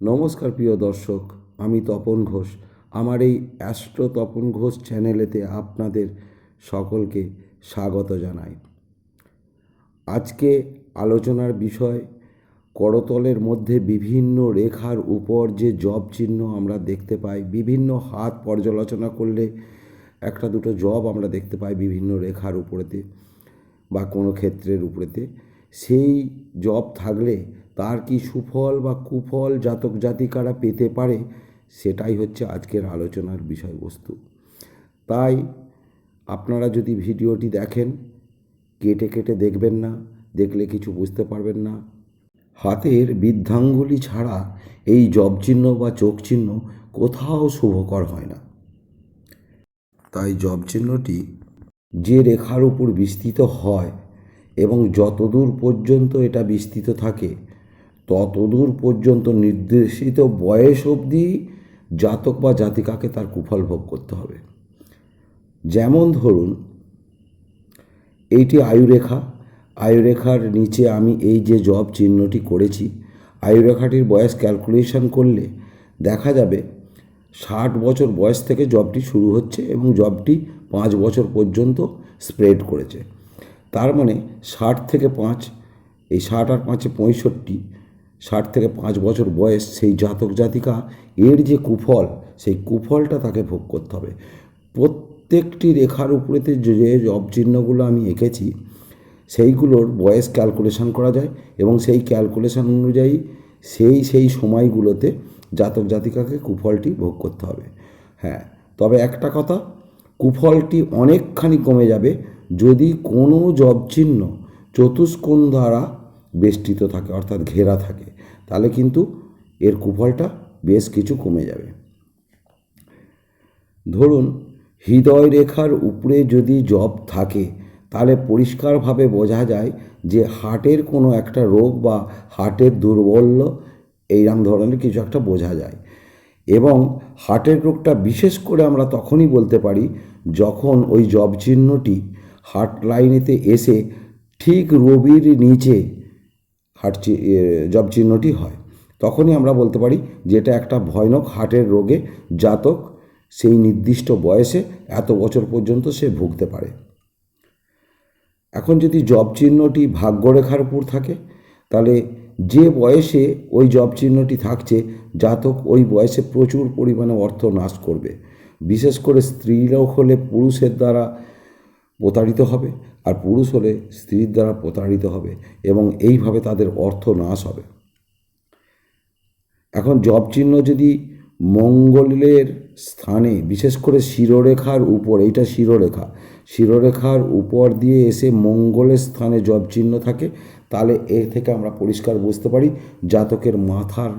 নমস্কার প্রিয় দর্শক, আমি তপন ঘোষ। আমার এই অ্যাস্ট্রো তপন ঘোষ চ্যানেলেতে আপনাদের সকলকে স্বাগত জানাই। আজকে আলোচনার বিষয়, করতলের মধ্যে বিভিন্ন রেখার উপর যে জব চিহ্ন আমরা দেখতে পাই, বিভিন্ন হাত পর্যালোচনা করলে একটা দুটো জব আমরা দেখতে পাই বিভিন্ন রেখার উপরেতে বা কোনো ক্ষেত্রের উপরেতে। সেই জব থাকলে তার কি সুফল বা কুফল জাতক জাতিকারা পেতে পারে, সেটাই হচ্ছে আজকের আলোচনার বিষয়বস্তু। তাই আপনারা যদি ভিডিওটি দেখেন, কেটে কেটে দেখবেন না, দেখলে কিছু বুঝতে পারবেন না। হাতের বৃদ্ধাঙ্গুলি ছাড়া এই জব চিহ্ন বা চোখ চিহ্ন কোথাও শুভকর হয় না। তাই জব চিহ্নটি যে রেখার উপর বিস্তৃত হয় এবং যতদূর পর্যন্ত এটা বিস্তৃত থাকে ততদূর পর্যন্ত নির্দেশিত বয়স অবধি জাতক বা জাতিকাকে তার কুফল ভোগ করতে হবে। যেমন ধরুন, এইটি আয়ুরেখা। আয়ুরেখার নিচে আমি এই যে জব চিহ্নটি করেছি, আয়ুরেখাটির বয়স ক্যালকুলেশন করলে দেখা যাবে ষাট বছর বয়স থেকে জবটি শুরু হচ্ছে এবং জবটি পাঁচ বছর পর্যন্ত স্প্রেড করেছে। তার মানে ষাট থেকে পাঁচ, এই ষাট আর পাঁচে পঁয়ষট্টি ষাট থেকে পাঁচ বছর বয়স সেই জাতক জাতিকা, এর যে কুফল, সেই কুফলটা তাকে ভোগ করতে হবে। প্রত্যেকটি রেখার উপরেতে যে জব চিহ্নগুলো আমি এঁকেছি, সেইগুলোর বয়স ক্যালকুলেশন করা যায় এবং সেই ক্যালকুলেশন অনুযায়ী সেই সেই সময়গুলোতে জাতক জাতিকাকে কুফলটি ভোগ করতে হবে। হ্যাঁ তবে একটা কথা, কুফলটি অনেকখানি কমে যাবে যদি কোনো জব চিহ্ন চতুষ্কোণ দ্বারা বেষ্টিত থাকে, অর্থাৎ ঘেরা থাকে, তাহলে কিন্তু এর কুফলটা বেশ কিছু কমে যাবে। ধরুন হৃদয় রেখার উপরে যদি জব থাকে, তাহলে পরিষ্কারভাবে বোঝা যায় যে হার্টের কোনো একটা রোগ বা হার্টের দুর্বল্য এইরকম ধরনের কিছু একটা বোঝা যায়। এবং হার্টের রোগটা বিশেষ করে আমরা তখনই বলতে পারি যখন ওই জব চিহ্নটি হার্ট লাইনেতে এসে ঠিক রবির নিচে হার্ট জব চিহ্নটি হয়। তখনই আমরা বলতে পারি যে এটা একটা ভয়ানক হার্টের রোগে জাতক সেই নির্দিষ্ট বয়সে এত বছর পর্যন্ত সে ভুগতে পারে। এখন যদি জব চিহ্নটি ভাগ্যরেখার উপর থাকে, তাহলে যে বয়সে ওই জব চিহ্নটি থাকছে, জাতক ওই বয়সে প্রচুর পরিমাণে অর্থ নাশ করবে। বিশেষ করে স্ত্রীলোক হলে পুরুষের দ্বারা প্রতারিত হবে আর পুরুষ হলে স্ত্রীর দ্বারা প্রতারিত হবে এবং এইভাবে তাদের অর্থ নাশ হবে। এখন জব চিহ্ন যদি মঙ্গলের স্থানে, বিশেষ করে শিরোরেখার উপর, এইটা শিরোরেখা, শিরোরেখার উপর দিয়ে এসে মঙ্গলের স্থানে জব চিহ্ন থাকে, তাহলে এর থেকে আমরা পরিষ্কার বুঝতে পারি জাতকের মাথার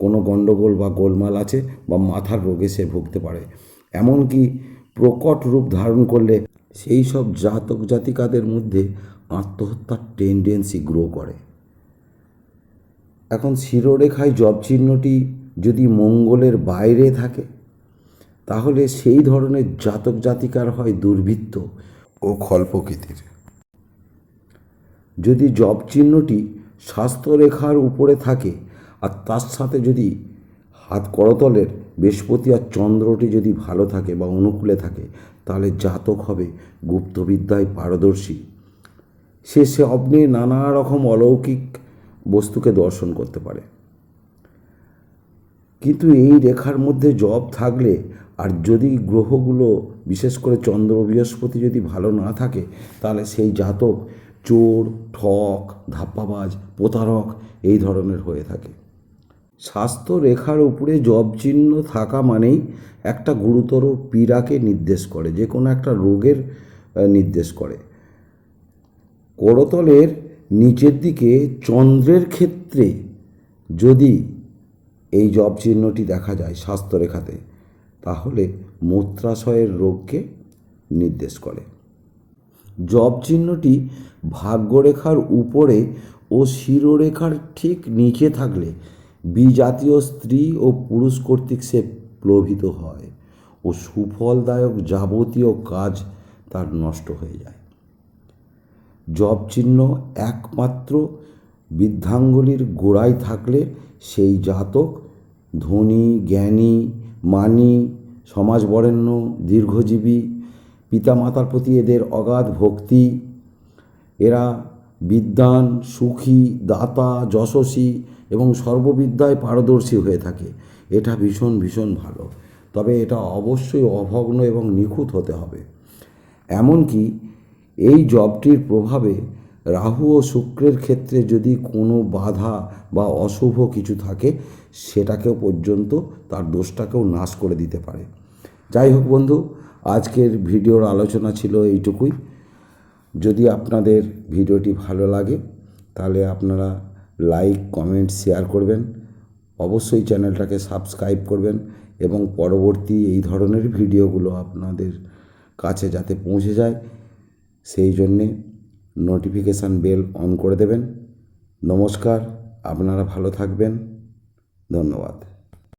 কোনো গণ্ডগোল বা গোলমাল আছে বা মাথার রোগে সে ভুগতে পারে। এমনকি প্রকট রূপ ধারণ করলে সেই সব জাতক জাতিকাদের মধ্যে আত্মহত্যার টেন্ডেন্সি গ্রো করে। এখন শিরোরেখায় জব চিহ্নটি যদি মঙ্গলের বাইরে থাকে, তাহলে সেই ধরনের জাতক জাতিকার হয় দুর্বৃত্ত ও খল্পকৃতির যদি জব চিহ্নটি স্বাস্থ্যরেখার উপরে থাকে আর তার সাথে যদি হাত করতলের বৃহস্পতি আর চন্দ্রটি যদি ভালো থাকে বা অনুকূলে থাকে, তাহলে জাতক হবে গুপ্তবিদ্যায় পারদর্শী। সে সে স্বপ্নে নানা রকম অলৌকিক বস্তুকে দর্শন করতে পারে। কিন্তু এই রেখার মধ্যে জব থাকলে আর যদি গ্রহগুলো, বিশেষ করে চন্দ্র বৃহস্পতি যদি ভালো না থাকে, তাহলে সেই জাতক চোর, ঠক, ধাপ্পাবাজ, প্রতারক এই ধরনের হয়ে থাকে। স্বাস্থ্য রেখার উপরে জব চিহ্ন থাকা মানেই একটা গুরুতর পীড়াকে নির্দেশ করে, যে কোনো একটা রোগের নির্দেশ করে। করতলের নিচের দিকে চন্দ্রের ক্ষেত্রে যদি এই জব চিহ্নটি দেখা যায় স্বাস্থ্যরেখাতে, তাহলে মূত্রাশয়ের রোগকে নির্দেশ করে। জব চিহ্নটি ভাগ্যরেখার উপরে ও শিরোরেখার ঠিক নিচে থাকলে বিজাতীয় স্ত্রী ও পুরুষ কর্তৃক সে প্লোভিত হয় ও সুফলদায়ক যাবতীয় কাজ তার নষ্ট হয়ে যায়। জব চিহ্ন একমাত্র বৃদ্ধাঙ্গুলির গোড়ায় থাকলে সেই জাতক ধনী, জ্ঞানী, মানি সমাজ বরেণ্য দীর্ঘজীবী, পিতামাতার প্রতি এদের অগাধ ভক্তি, এরা বিদ্বান, সুখী, দাতা, যশস্বী এবং সর্ববিদ্যায় পারদর্শী হয়ে থাকে। এটা ভীষণ ভীষণ ভালো। তবে এটা অবশ্যই অভগ্ন এবং নিখুঁত হতে হবে। এমনকি এই জবটির প্রভাবে রাহু ও শুক্রের ক্ষেত্রে যদি কোনো বাধা বা অশুভ কিছু থাকে, সেটাকেও পর্যন্ত তার দোষটাকেও নাশ করে দিতে পারে। যাই হোক বন্ধু, আজকের ভিডিওর আলোচনা ছিল এইটুকুই। যদি আপনাদের ভিডিওটি ভালো লাগে, তাহলে আপনারা লাইক কমেন্ট শেয়ার করবেন। অবশ্যই চ্যানেলটাকে সাবস্ক্রাইব করবেন এবং পরবর্তী এই ধরনের ভিডিওগুলো আপনাদের কাছে যাতে পৌঁছে যায়, সেই জন্যে নোটিফিকেশান বেল অন করে দেবেন। নমস্কার, আপনারা ভালো থাকবেন। ধন্যবাদ।